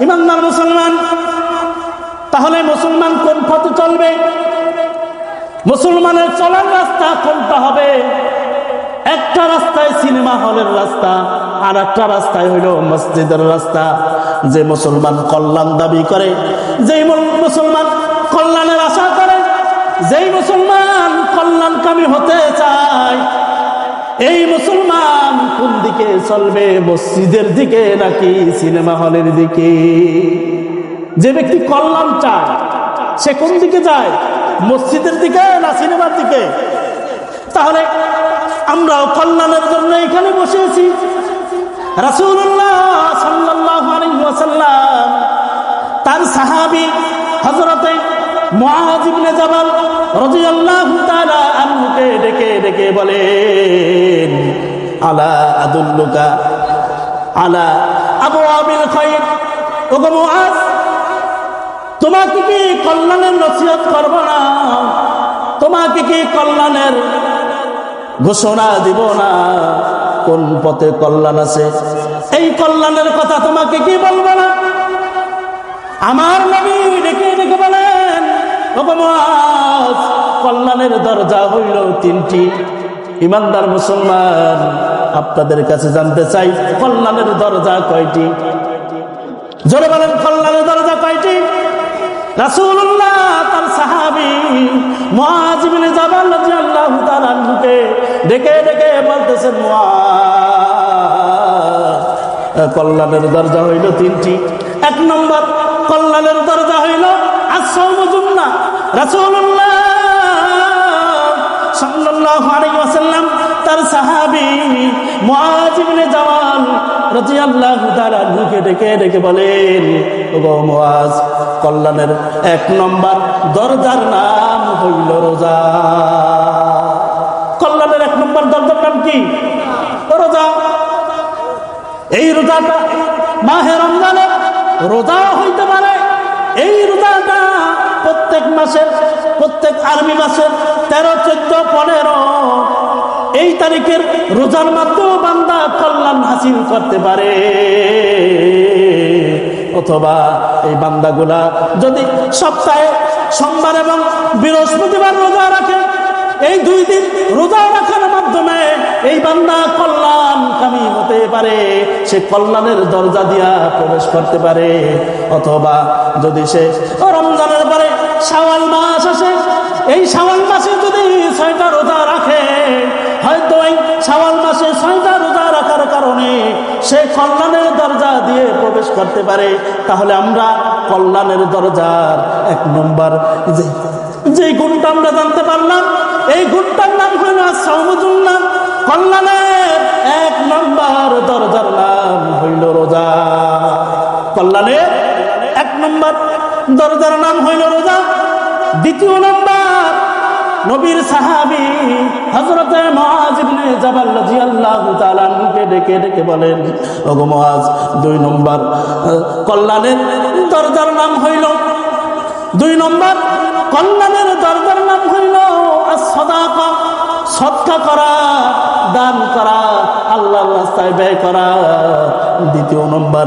ইমানদার মুসলমান, তাহলে মুসলমান কোন পথে চলবে? মুসলমানের চলার রাস্তা কোনটা হবে? একটা রাস্তায় সিনেমা হলের রাস্তা, আর একটা রাস্তায় হইল মসজিদের রাস্তা। যে মুসলমান কল্যাণ দাবি করে মুল- মুসলমান কল্যাণের আশা করে, যেই মুসলমান কল্যাণকামী হতে চায় এই মুসলমান কোন দিকে চলবে? মসজিদের দিকে নাকি সিনেমা হলের দিকে? যে ব্যক্তি কল্যাণ চায়, সে কোন দিকে যায়? মসজিদের দিকে না সিনেমার দিকে? তাহলে আমরাও কল্যাণের জন্য এখানে বসেছি। আলাইহি ওয়াসাল্লাম, তার সাহাবি হযরতে ডেকে ডেকে বলেন, আলা আলা তোমাকে কি কল্যাণের নসিহত করব না? তোমাকে কি কল্যাণের ঘোষণা দিব না? কোন পথে কল্যাণ আছে? এই কল্যাণের কথা তোমাকে কি বলব না? আমার নবী মুআজ, কল্যাণের দরজা হইল তিনটি। ইমানদার মুসলমান আপনাদের কাছে জানতে চাই কল্যাণের দরজা কয়টি? জোরে বলেন কল্যাণের দরজা কয়টি? ডেকে ডেকে কল্যাণের দরজা হইল তিনটি। এক নম্বর কল্যাণের দরজা হইল জুন্না রাসূলুল্লাহ সাল্লাল্লাহু তার ডেকে ডেকে বলেন কল্যাণের এক নম্বর দরজার নাম হইল রোজা। কল্যাণের এক নম্বর দরজার নাম কি? রোজা। এই রোজাটা মাহে রমজানে রোজা হইতে পারে মাসের প্রত্যেক আরবি মাসের তেরো, চোদ্দ, পনেরো, এই তারিখের রোজার মাধ্যমে বান্দা কল্যাণ হাসিল করতে পারে। অথবা এই বান্দাগুলা যদি সপ্তাহে সোমবার এবং বৃহস্পতিবার রোজা রাখে, এই দুই দিন রোজা রাখার মাধ্যমে এই বান্দা কল্যাণ কামি হতে পারে, সে কল্যাণের দরজা দিয়া প্রবেশ করতে পারে। অথবা যদি সে রমজানের পরে শাওয়াল মাস আসে, এই শাওয়াল মাসে যদি ছয়টা রোজা রাখে, হয়তো এই শাওয়াল মাসে ছয়টা রোজা রাখার কারণে সে কল্যাণের দরজা দিয়ে প্রবেশ করতে পারে। তাহলে আমরা কল্যাণের দরজার এক নম্বর যে যে গুণটা আমরা জানতে পারলাম, এই গুণটার নাম হইল সৌমজুল্লাহ কল্যাণের এক নম্বর দরজার নাম হইল রোজা। কল্যাণের এক নম্বর দরজার নাম হইল রোজা। দ্বিতীয় নম্বর, নবীর সাহাবি হযরতে মুআজ ইবনে জাবাল রাদিয়াল্লাহু তাআলা আনহুকে ডেকে ডেকে বলেন, ওগো মুআজ, দুই নম্বর, কল্যাণের দরজার নাম হইল, দুই নম্বর, কল্যাণের দরজার নাম হইল সদাকা সৎকা করা, দান করা, আল্লাহর রাস্তায় ব্যয় করা। দ্বিতীয় নম্বর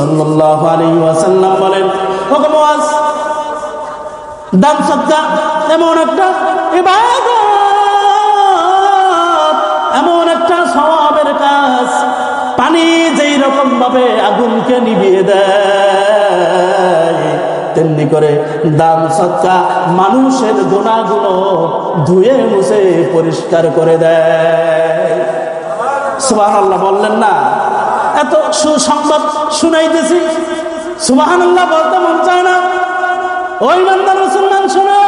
সাল্লাল্লাহু আলাইহি ওয়াসাল্লাম বলেন, ওগো মুআজ দান সদ্গা এমন একটা ইবাদত, এমন একটা স্বভাবের কাজ, পানি যেই রকম ভাবে আগুনকে নিভিয়ে দেয়, তেমনি করে দান সৎকা মানুষের গুণাগুলো ধুয়ে মুছে পরিষ্কার করে দেয়। সুবাহ আল্লাহ বললেন না। এত সুসংবাদ শুনাইতেছি। সুবাহ আল্লাহ বলতে মন চায় না। ওই বান্দা মুসলমান, শোনো।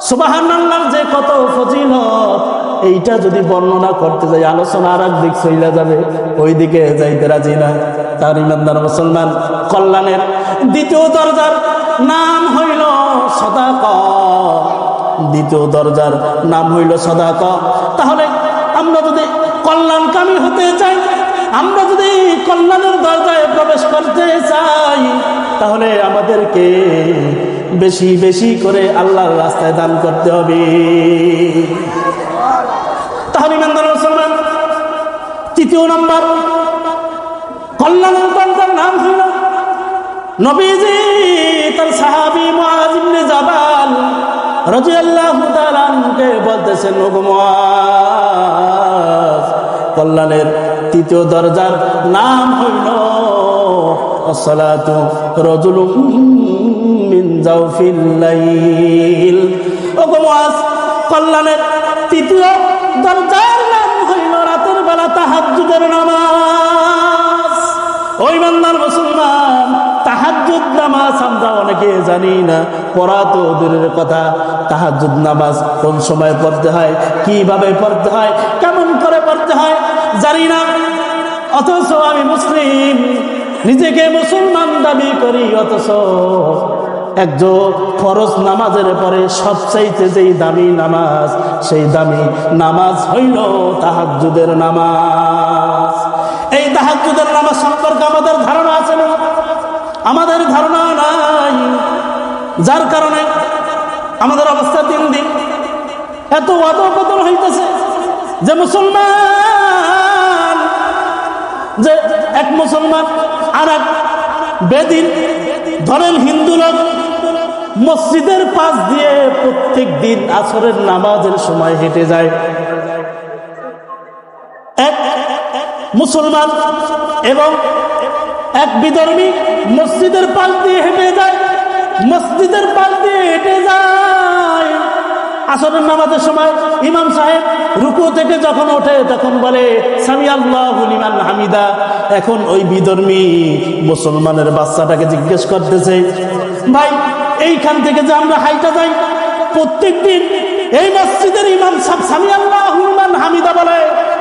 সুবাহান যে কত ফজিলত, এইটা যদি বর্ণনা করতে যাই, আলোচনা আর দিক চইলা যাবে। ওই দিকে যাইতে রাজি না। তার ইমানদার মুসলমান, কল্যাণের দ্বিতীয় দরজার নাম হইল সদাক। দ্বিতীয় দরজার নাম হইল সদাক। তাহলে আমরা যদি কল্যাণকামী হতে চাই। আমরা যদি কল্যাণের দরজায় প্রবেশ করতে চাই, তাহলে আমাদেরকে বেশি বেশি করে আল্লাহর রাস্তায় দান করতে হবে। তাহলে ইমানদার মুসলমান, তৃতীয় নম্বর, কল্যাণের দরজার নাম হইল নবীজি, তার সাহাবি মুআজ ইবনে জাবাল রাদিয়াল্লাহু তাআলা আনহুকে বলতেছেন, ওগো মুআজ কল্যাণের তৃতীয় দরজার নাম হইল অসলাতু রাজুলুম তৃতীয় নাম রাতের বেলা তাহাজ্জুদের নামাজ। ওই বান্দার মুসলমান তাহাজ্জুদ নামাজ আমরা অনেকে জানি না, পড়া তো দূরের কথা। তাহাজ্জুদ নামাজ কোন সময় পড়তে হয়, কীভাবে পড়তে হয়, কেমন করে পড়তে হয়, জানি না। অথচ আমি মুসলিম, নিজেকে মুসলমান দাবি করি অথচ একজন ফরজ নামাজের পরে সবচাইতে যেই দামি নামাজ, সেই দামি নামাজ হইল তাহাজ্জুদের নামাজ। এই তাহাজ্জুদের নামাজ সম্পর্কে আমাদের ধারণা আছে না আমাদের ধারণা নাই। যার কারণে আমাদের অবস্থা দিন দিন এত অধপতন হইতেছে যে মুসলমান, যে এক মুসলমান আর এক বেদিন ধরেন হিন্দু লোক মসজিদের পাশ দিয়ে প্রত্যেক দিন আসরের নামাজের সময় হেঁটে যায়। এক মুসলমান এবং এক বিধর্মী মসজিদের পাশ দিয়ে হেঁটে যায়, মসজিদের পাশ দিয়ে হেঁটে যায়। আসরের নামাজের সময় ইমাম সাহেব রুকু থেকে যখন ওঠে, তখন বলে হামিদা। এখন ওই বিধর্মী মুসলমানের বাচ্চাটাকে জিজ্ঞেস করতেছে, ভাই, এইখান থেকে যে আমরা হাইটা যাই প্রত্যেক দিন এই মসজিদের ইমাম সাহেব সামি আল্লাহ ইমান হামিদা বলে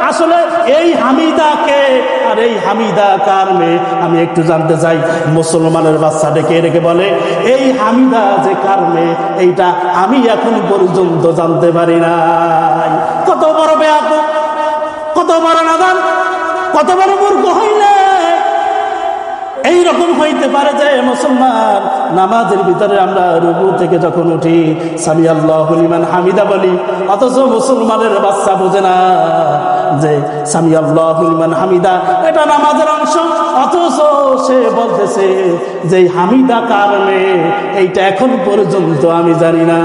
আসলে এই হামিদাকে, আর এই হামিদা কার মেয়ে? আমি একটু জানতে চাই, মুসলমানের বাচ্চাটাকে রেখে বলে, এই হামিদা যে কার মেয়ে? এইটা আমি এখন পর্যন্ত জানতে পারি নাই। কত বড় বেয়াক কত বড় নাদান, কত বড় মূর্খ হইলে? এই রকম হইতে পারে যে মুসলমান নামাজের ভিতরে আমরা রুবু থেকে যখন উঠি সামি আল্লাহ ইমান হামিদা বলি, অথচ মুসলমানের বাচ্চা বোঝে না। যে সামি আল্লাহমান হামিদা, এটা নামাজের অংশ। অথচ সে বলতেছে যে, হামিদা কারণে এইটা এখন পর্যন্ত আমি জানি না।